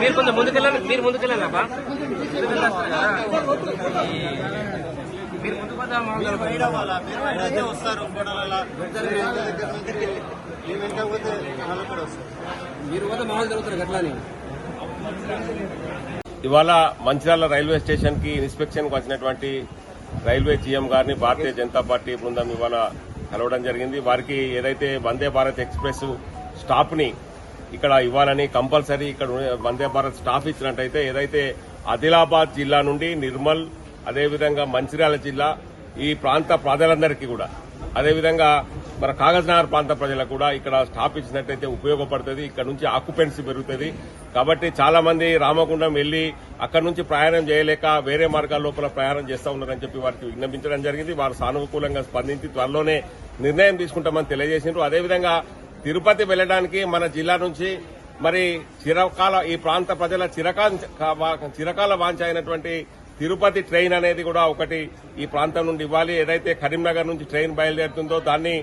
మీరు కొంచెం ముందుకెళ్ళండి మీరు ముందుకెళ్ళండి అబ్బా. మీరు ముందుకు పోతే మీరు వస్తారు కూడా మీరు పోతే మామూలు జరుగుతారు గట్లని ఇవాళ మంచిర్యాల రైల్వే స్టేషన్కి ఇన్స్పెక్షన్కు వచ్చినటువంటి రైల్వే జీఎం గారిని భారతీయ జనతా పార్టీ బృందం ఇవాళ కలవడం జరిగింది. వారికి ఏదైతే వందే భారత్ ఎక్స్ప్రెస్ స్టాప్ని ఇక్కడ ఇవ్వాలని కంపల్సరీ ఇక్కడ వందే భారత్ స్టాఫ్ ఇచ్చినట్టయితే ఏదైతే ఆదిలాబాద్ జిల్లా నుండి నిర్మల్ అదేవిధంగా మంచిర్యాల జిల్లా ఈ ప్రాంత ప్రజలందరికీ కూడా అదేవిధంగా మన కాగజ్నగర్ ప్రాంత ప్రజలకు కూడా ఇక్కడ స్టాప్ ఇచ్చినట్టయితే ఉపయోగపడుతుంది. ఇక్కడ నుంచి ఆక్యుపెన్సీ పెరుగుతుంది. కాబట్టి చాలా మంది రామగుండం వెళ్ళి అక్కడ నుంచి ప్రయాణం చేయలేక వేరే మార్గాల లోపల ప్రయాణం చేస్తూ ఉన్నారని చెప్పి వారికి విజ్ఞపించడం జరిగింది. వారు సానుకూలంగా స్పందించి త్వరలోనే నిర్ణయం తీసుకుంటామని తెలియజేసిండ్రు. అదేవిధంగా తిరుపతి వెళ్ళడానికి మన జిల్లా నుంచి మరి చిరకాల ఈ ప్రాంత ప్రజల చిరకాల చిరకాల వాంఛ అయినటువంటి తిరుపతి ట్రైన్ అనేది కూడా ఒకటి ఈ ప్రాంతం నుండి ఇవ్వాలి. ఏదైతే కరీంనగర్ నుంచి ట్రైన్ బయలుదేరుతుందో దాన్ని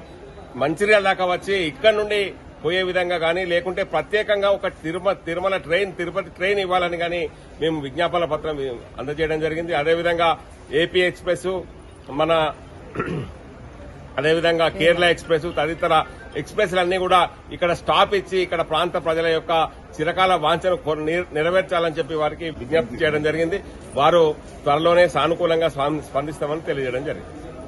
మంచిర్యాల దాకా వచ్చి ఇక్కడ నుండి పోయే విధంగా కానీ లేకుంటే ప్రత్యేకంగా ఒక తిరుమ తిరుమల ట్రైన్ తిరుపతి ట్రైన్ ఇవ్వాలని కానీ మేము విజ్ఞాపన పత్రం అందజేయడం జరిగింది. అదేవిధంగా ఏపీ ఎక్స్ప్రెస్ మన అదేవిధంగా కేరళ ఎక్స్ప్రెస్ తదితర ఎక్స్ప్రెస్లన్నీ కూడా ఇక్కడ స్టాప్ ఇచ్చి ఇక్కడ ప్రాంత ప్రజల యొక్క చిరకాల వాంఛను నెరవేర్చాలని చెప్పి వారికి విజ్ఞప్తి చేయడం జరిగింది. వారు త్వరలోనే సానుకూలంగా స్పందిస్తామని తెలియజేయడం జరిగింది.